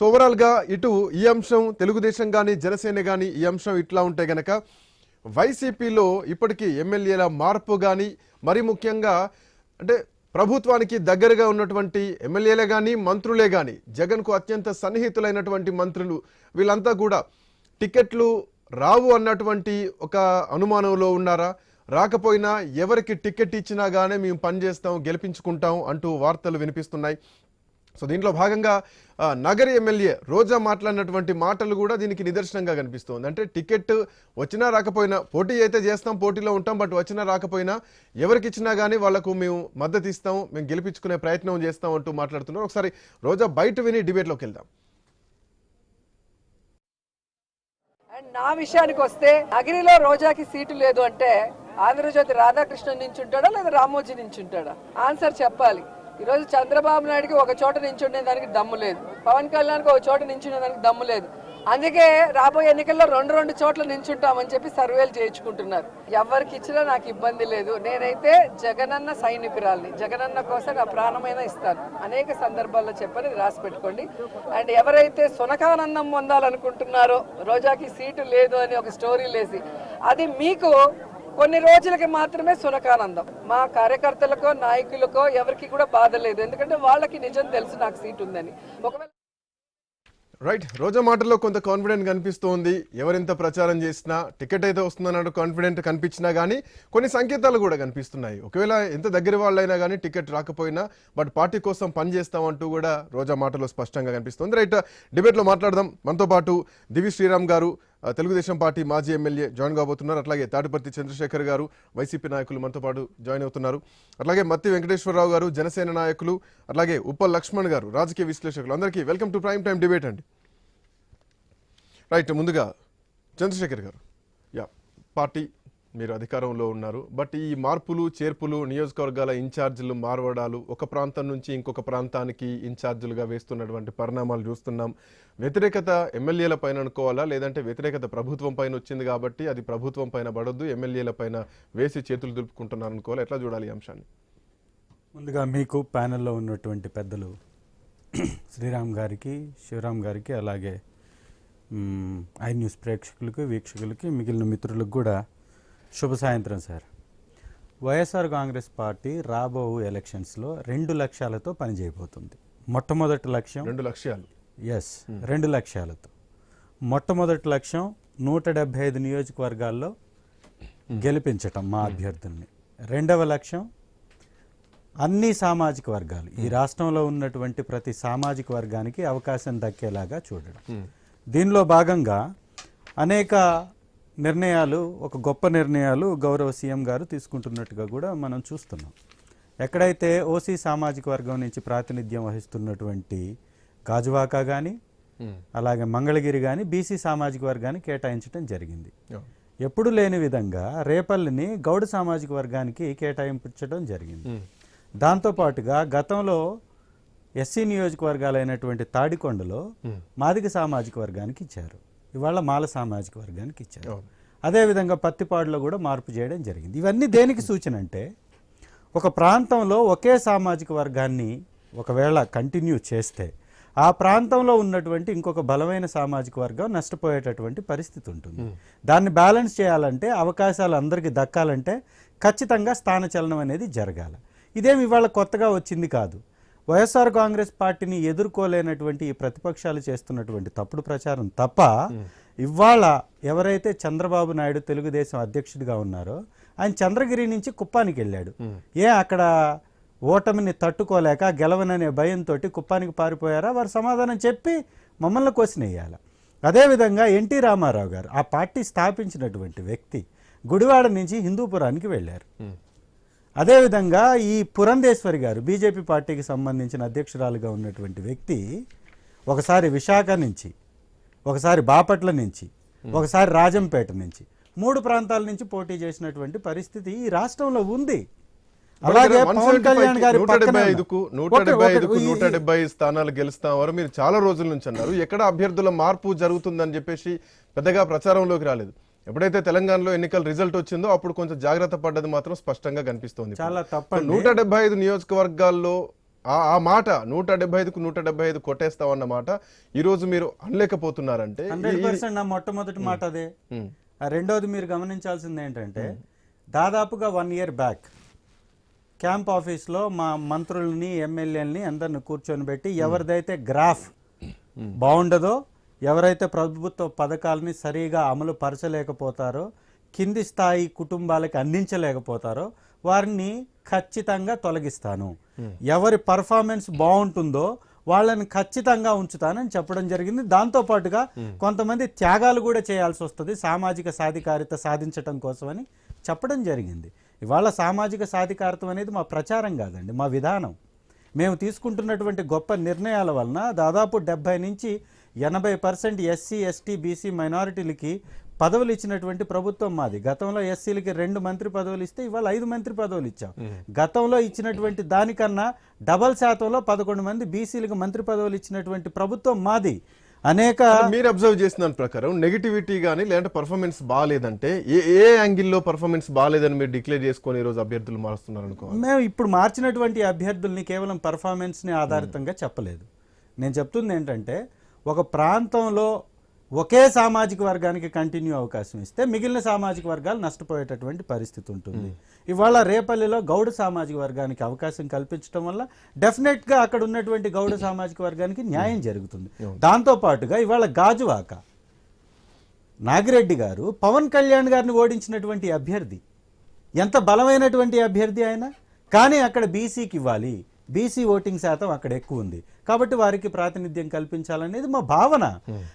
So ఓవరాల్గా ఇటు ఈ అంశం తెలుగుదేశం కానీ జనసేన కానీ ఈ అంశం ఇట్లా ఉంటే గనక వైసీపీలో ఇప్పటికీ ఎమ్మెల్యేల మార్పు కానీ మరి ముఖ్యంగా అంటే ప్రభుత్వానికి దగ్గరగా ఉన్నటువంటి ఎమ్మెల్యేలే కానీ మంత్రులే కానీ జగన్కు అత్యంత సన్నిహితులైనటువంటి మంత్రులు వీళ్ళంతా కూడా టికెట్లు రావు అన్నటువంటి ఒక అనుమానంలో ఉన్నారా? రాకపోయినా ఎవరికి టికెట్ ఇచ్చినా కానీ మేము పనిచేస్తాం గెలిపించుకుంటాం అంటూ వార్తలు వినిపిస్తున్నాయి. సో దీంట్లో భాగంగా నగరి ఎమ్మెల్యే రోజా మాట్లాడినటువంటి మాటలు కూడా దీనికి నిదర్శనంగా కనిపిస్తుంది. అంటే టికెట్ వచ్చినా రాకపోయినా పోటీ అయితే చేస్తాం పోటీలో ఉంటాం బట్ వచ్చినా రాకపోయినా ఎవరికి ఇచ్చినా కానీ వాళ్ళకు మేము మద్దతు ఇస్తాం మేము గెలిపించుకునే ప్రయత్నం చేస్తాం అంటూ మాట్లాడుతున్నారు. ఒకసారి రోజా బయట విని డిబేట్లోకి వెళ్దాం. అండ్ నా విషయానికి వస్తే నగిరిలో రోజాకి సీటు లేదు అంటే ఆంధ్రజ్యోతి రాధాకృష్ణ నుంచి ఉంటాడా లేదా రామోజీ నుంచి ఉంటాడా ఆన్సర్ చెప్పాలి. ఈరోజు చంద్రబాబు నాయుడుకి ఒక చోట నించుండే దానికి దమ్ము లేదు. పవన్ కళ్యాణ్కి ఒక చోట నించుండే దానికి దమ్ము లేదు. అందుకే రాబోయే ఎన్నికల్లో రెండు రెండు చోట్ల నించుంటామని చెప్పి సర్వేలు చేయించుకుంటున్నారు. ఎవరికి ఇచ్చినా నాకు ఇబ్బంది లేదు. నేనైతే జగనన్న సైనికురాల్ని జగనన్న కోసం నా ప్రాణమైన ఇస్తాను. అనేక సందర్భాల్లో చెప్పని రాసి పెట్టుకోండి. అండ్ ఎవరైతే సునకానందం పొందాలనుకుంటున్నారో రోజాకి సీటు లేదు అని ఒక స్టోరీ లేసి అది మీకు కొన్ని రోజులకి మాత్రమే సునకానందం మా కార్యకర్తలకో నాయకులకో ఎవరికి కూడా బాధ లేదు. ఎందుకంటే వాళ్ళకి నిజం తెలుసు నాకు సీట్ ఉందని. ఒకవేళ రైట్ రోజా మాటల్లో కొంత కాన్ఫిడెంట్ కనిపిస్తోంది. ఎవరెంత ప్రచారం చేసినా టికెట్ అయితే వస్తుందన్నట్టు కాన్ఫిడెంట్ కనిపించినా కానీ కొన్ని సంకేతాలు కూడా కనిపిస్తున్నాయి. ఒకవేళ ఎంత దగ్గర వాళ్ళైనా కానీ టికెట్ రాకపోయినా బట్ పార్టీ కోసం పని చేస్తామంటూ కూడా రోజా మాటలో స్పష్టంగా కనిపిస్తుంది. రైట్ డిబేట్లో మాట్లాడదాం. మనతో పాటు దివి శ్రీరామ్ గారు తెలుగుదేశం పార్టీ మాజీ ఎమ్మెల్యే జాయిన్ కాబోతున్నారు. అట్లాగే తాటిపర్తి చంద్రశేఖర్ గారు వైసీపీ నాయకులు మనతో పాటు జాయిన్ అవుతున్నారు. అట్లాగే మత్తి వెంకటేశ్వరరావు గారు జనసేన నాయకులు అట్లాగే ఉప్ప లక్ష్మణ్ గారు రాజకీయ విశ్లేషకులు అందరికీ welcome to prime time debate అండి. రైట్ ముందుగా చంద్రశేఖర్ గారు. యా పార్టీ మీరు అధికారంలో ఉన్నారు. బట్ ఈ మార్పులు చేర్పులు నియోజకవర్గాల ఇన్ఛార్జీలు మార్వడాలు ఒక ప్రాంతం నుంచి ఇంకొక ప్రాంతానికి ఇన్ఛార్జీలుగా వేస్తున్నటువంటి పరిణామాలు చూస్తున్నాం. వ్యతిరేకత ఎమ్మెల్యేల పైన అనుకోవాలా? లేదంటే వ్యతిరేకత ప్రభుత్వం పైన వచ్చింది కాబట్టి అది ప్రభుత్వం పైన పడొద్దు ఎమ్మెల్యేల పైన వేసి చేతులు దులుపుకుంటున్నారు అనుకోవాలి? ఎట్లా చూడాలి ఈ అంశాన్ని? ముందుగా మీకు ప్యానెల్లో ఉన్నటువంటి పెద్దలు శ్రీరామ్ గారికి శివరామ్ గారికి అలాగే ఐ న్యూస్ ప్రేక్షకులకు వీక్షకులకి మిగిలిన మిత్రులకు కూడా శుభ సాయంత్రం సార్. వైఎస్ఆర్ కాంగ్రెస్ పార్టీ రాబో ఎలక్షన్స్లో రెండు లక్ష్యాలతో పనిచేయబోతుంది మొట్టమొదటి లక్ష్యం రెండు లక్ష్యాలు. ఎస్ రెండు లక్ష్యాలతో. మొట్టమొదటి లక్ష్యం నూట డెబ్బై ఐదు నియోజకవర్గాల్లో గెలిపించటం మా అభ్యర్థుల్ని. రెండవ లక్ష్యం అన్ని సామాజిక వర్గాలు. ఈ రాష్ట్రంలో ఉన్నటువంటి ప్రతి సామాజిక వర్గానికి అవకాశం దక్కేలాగా చూడడం దీనిలో భాగంగా అనేక నిర్ణయాలు ఒక గొప్ప నిర్ణయాలు గౌరవ సీఎం గారు తీసుకుంటున్నట్టుగా కూడా మనం చూస్తున్నాం. ఎక్కడైతే ఓసీ సామాజిక వర్గం నుంచి ప్రాతినిధ్యం వహిస్తున్నటువంటి గాజువాక కానీ అలాగే మంగళగిరి కానీ బీసీ సామాజిక వర్గాన్ని కేటాయించడం జరిగింది. ఎప్పుడు లేని విధంగా రేపల్లిని గౌడ సామాజిక వర్గానికి కేటాయించడం జరిగింది. దాంతోపాటుగా గతంలో ఎస్సీ నియోజకవర్గాలైనటువంటి తాడికొండలో మాదిగ సామాజిక వర్గానికి ఇచ్చారు. ఇవాళ మాల సామాజిక వర్గానికి ఇచ్చారు. అదేవిధంగా పత్తిపాడులో కూడా మార్పు చేయడం జరిగింది. ఇవన్నీ దేనికి సూచన అంటే ఒక ప్రాంతంలో ఒకే సామాజిక వర్గాన్ని ఒకవేళ కంటిన్యూ చేస్తే ఆ ప్రాంతంలో ఉన్నటువంటి ఇంకొక బలమైన సామాజిక వర్గం నష్టపోయేటటువంటి పరిస్థితి ఉంటుంది. దాన్ని బ్యాలెన్స్ చేయాలంటే అవకాశాలు అందరికీ దక్కాలంటే ఖచ్చితంగా స్థానచలనం అనేది జరగాలి. ఇదేమి ఇవాళ కొత్తగా వచ్చింది కాదు. వైఎస్ఆర్ కాంగ్రెస్ పార్టీని ఎదుర్కోలేనటువంటి ఈ ప్రతిపక్షాలు చేస్తున్నటువంటి తప్పుడు ప్రచారం తప్ప ఇవాళ ఎవరైతే చంద్రబాబు నాయుడు తెలుగుదేశం అధ్యక్షుడిగా ఉన్నారో ఆయన చంద్రగిరి నుంచి కుప్పానికి వెళ్ళాడు. ఏ అక్కడ ఓటమిని తట్టుకోలేక గెలవననే భయంతో కుప్పానికి పారిపోయారా? వారు సమాధానం చెప్పి మమ్మల్ని క్వశ్చన్ వేయాలి అదేవిధంగా ఎన్టీ రామారావు గారు ఆ పార్టీ స్థాపించినటువంటి వ్యక్తి గుడివాడ నుంచి హిందూపురానికి వెళ్ళారు. అదేవిధంగా ఈ పురంధేశ్వరి గారు బీజేపీ పార్టీకి సంబంధించిన అధ్యక్షురాలుగా ఉన్నటువంటి వ్యక్తి ఒకసారి విశాఖ నుంచి ఒకసారి బాపట్ల నుంచి ఒకసారి రాజంపేట నుంచి మూడు ప్రాంతాల నుంచి పోటీ చేసినటువంటి పరిస్థితి ఈ రాష్ట్రంలో ఉంది. అలాగే పవన్ కళ్యాణ్ గారి నూట డెబ్బై స్థానాలు గెలుస్తామని మీరు చాలా రోజుల నుంచి అన్నారు. ఎక్కడ అభ్యర్థుల మార్పు జరుగుతుందని చెప్పేసి పెద్దగా ప్రచారంలోకి రాలేదు. ఎప్పుడైతే తెలంగాణలో ఎన్నికల రిజల్ట్ వచ్చిందో అప్పుడు కొంచెం జాగ్రత్త పడ్డది మాత్రం స్పష్టంగా కనిపిస్తోంది చాలా సో తప్పండి నూట డెబ్బై ఐదు నియోజకవర్గాల్లో ఆ మాట నూట డెబ్బై ఐదుకు నూట డెబ్బై ఐదు కొట్టేస్తామన్న మాట ఈ రోజు మీరు అనలేకపోతున్నారంటే నా మొట్టమొదటి మాట అదే. రెండోది మీరు గమనించాల్సింది ఏంటంటే దాదాపుగా వన్ ఇయర్ బ్యాక్ క్యాంప్ ఆఫీస్లో మా మంత్రుల్ని ఎమ్మెల్యేలని అందరిని కూర్చొని పెట్టి ఎవరిదైతే గ్రాఫ్ బాగుండదో ఎవరైతే ప్రభుత్వ పథకాలని సరిగా అమలు పరచలేకపోతారో కింది స్థాయి కుటుంబాలకి అందించలేకపోతారో వారిని ఖచ్చితంగా తొలగిస్తాను. ఎవరి పర్ఫార్మెన్స్ బాగుంటుందో వాళ్ళని ఖచ్చితంగా ఉంచుతానని చెప్పడం జరిగింది. దాంతో పాటుగా కొంతమంది త్యాగాలు కూడా చేయాల్సి వస్తుంది సామాజిక సాధికారిత సాధించటం కోసమని చెప్పడం జరిగింది. ఇవాళ సామాజిక సాధికారత అనేది మా ప్రచారం కాదండి మా విధానం. మేము తీసుకుంటున్నటువంటి గొప్ప నిర్ణయాల వలన దాదాపు డెబ్బై నుంచి ఎనభై పర్సెంట్ ఎస్సీ ఎస్టీ బీసీ మైనారిటీలకి పదవులు ఇచ్చినటువంటి ప్రభుత్వం మాది. గతంలో ఎస్సీలకి రెండు మంత్రి పదవులు ఇస్తే ఇవాళ ఐదు మంత్రి పదవులు ఇచ్చాం. గతంలో ఇచ్చినటువంటి దానికన్నా డబల్ శాతంలో పదకొండు మంది బీసీలకు మంత్రి పదవులు ఇచ్చినటువంటి ప్రభుత్వం మాది. అనేక మీరు అబ్జర్వ్ చేసిన దాని ప్రకారం నెగిటివిటీ కానీ లేదంటే పర్ఫార్మెన్స్ బాగాలేదంటే ఏ ఏ యాంగిల్లో పర్ఫార్మెన్స్ బాగాలేదని మీరు డిక్లేర్ చేసుకొని ఈ రోజు అభ్యర్థులు మారుస్తున్నారు అనుకో మేము ఇప్పుడు మార్చినటువంటి అభ్యర్థుల్ని కేవలం పర్ఫార్మెన్స్ని ఆధారితంగా చెప్పలేదు. నేను చెప్తుంది ఏంటంటే ఒక ప్రాంతంలో ఒకే సామాజిక వర్గానికి కంటిన్యూ అవకాశం ఇస్తే మిగిలిన సామాజిక వర్గాలు నష్టపోయేటటువంటి పరిస్థితి ఉంటుంది. ఇవాళ రేపల్లిలో గౌడ సామాజిక వర్గానికి అవకాశం కల్పించడం వల్ల డెఫినెట్గా అక్కడ ఉన్నటువంటి గౌడ సామాజిక వర్గానికి న్యాయం జరుగుతుంది. దాంతో పాటుగా ఇవాళ గాజువాక నాగిరెడ్డి గారు పవన్ కళ్యాణ్ గారిని ఓడించినటువంటి అభ్యర్థి. ఎంత బలమైనటువంటి అభ్యర్థి ఆయన? కానీ అక్కడ బీసీకి ఇవ్వాలి. బీసీ ఓటింగ్ శాతం అక్కడ ఎక్కువ ఉంది. కాబట్టి వారికి ప్రాతినిధ్యం కల్పించాలనేది మా భావన.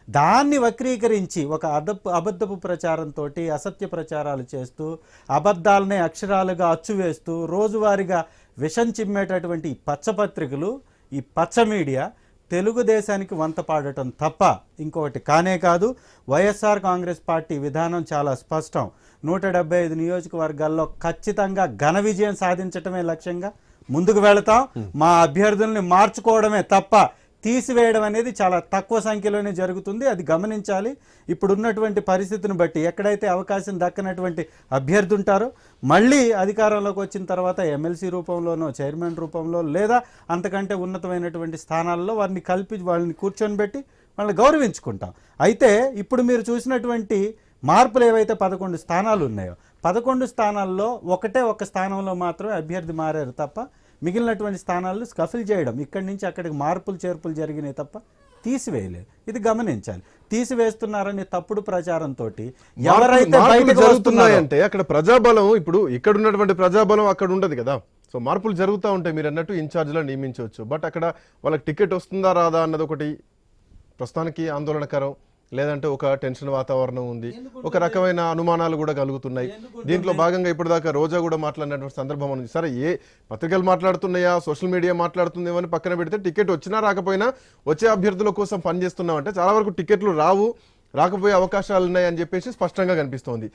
దాన్ని వక్రీకరించి ఒక అదపు అబద్ధపు ప్రచారంతో అసత్య ప్రచారాలు చేస్తూ అబద్ధాలనే అక్షరాలుగా అచ్చువేస్తూ రోజువారీగా విషం చిమ్మేటటువంటి ఈ పచ్చపత్రికలు ఈ పచ్చ మీడియా తెలుగుదేశానికి వంత పాడటం తప్ప ఇంకొకటి కానే కాదు. వైఎస్ఆర్ కాంగ్రెస్ పార్టీ విధానం చాలా స్పష్టం. నూట డెబ్బై ఐదు నియోజకవర్గాల్లో ఖచ్చితంగా ఘన విజయం సాధించటమే లక్ష్యంగా ముందుకు వెళతాం. మా అభ్యర్థుల్ని మార్చుకోవడమే తప్ప తీసివేయడం అనేది చాలా తక్కువ సంఖ్యలోనే జరుగుతుంది. అది గమనించాలి. ఇప్పుడున్నటువంటి పరిస్థితిని బట్టి ఎక్కడైతే అవకాశం దక్కనటువంటి అభ్యర్థి ఉంటారో మళ్ళీ అధికారంలోకి వచ్చిన తర్వాత ఎమ్మెల్సీ రూపంలోనో చైర్మన్ రూపంలో లేదా అంతకంటే ఉన్నతమైనటువంటి స్థానాల్లో వారిని కల్పి వాళ్ళని కూర్చొని పెట్టి వాళ్ళని గౌరవించుకుంటాం. అయితే ఇప్పుడు మీరు చూసినటువంటి మార్పులు ఏవైతే పదకొండు స్థానాలు ఉన్నాయో పదకొండు స్థానాల్లో ఒకటే ఒక స్థానంలో మాత్రమే అభ్యర్థి మారారు తప్ప మిగిలినటువంటి స్థానాల్లో స్కఫిల్ చేయడం ఇక్కడి నుంచి అక్కడికి మార్పులు చేర్పులు జరిగినాయి తప్ప తీసివేయలేదు. ఇది గమనించాలి. తీసివేస్తున్నారనే తప్పుడు ప్రచారంతో ఎవరైతే వస్తున్నారో జరుగుతున్నాయంటే అక్కడ ప్రజాబలం ఇప్పుడు ఇక్కడ ఉన్నటువంటి ప్రజాబలం అక్కడ ఉండదు కదా. సో మార్పులు జరుగుతూ ఉంటాయి మీరు అన్నట్టు ఇన్ఛార్జ్లో నియమించవచ్చు. బట్ అక్కడ వాళ్ళకి టికెట్ వస్తుందా రాదా అన్నది ఒకటి ప్రస్తుతానికి ఆందోళనకరం. లేదంటే ఒక టెన్షన్ వాతావరణం ఉంది. ఒక రకమైన అనుమానాలు కూడా కలుగుతున్నాయి. దీంట్లో భాగంగా ఇప్పటిదాకా రోజా కూడా మాట్లాడినటువంటి సందర్భం ఉంది. సరే ఏ పత్రికలు మాట్లాడుతున్నాయా? సోషల్ మీడియా మాట్లాడుతుందేమో అని పక్కన పెడితే టికెట్ వచ్చినా రాకపోయినా వచ్చే అభ్యర్థుల కోసం పనిచేస్తున్నామంటే చాలా వరకు టికెట్లు రావు రాకపోయే అవకాశాలు ఉన్నాయి అని చెప్పేసి స్పష్టంగా కనిపిస్తోంది.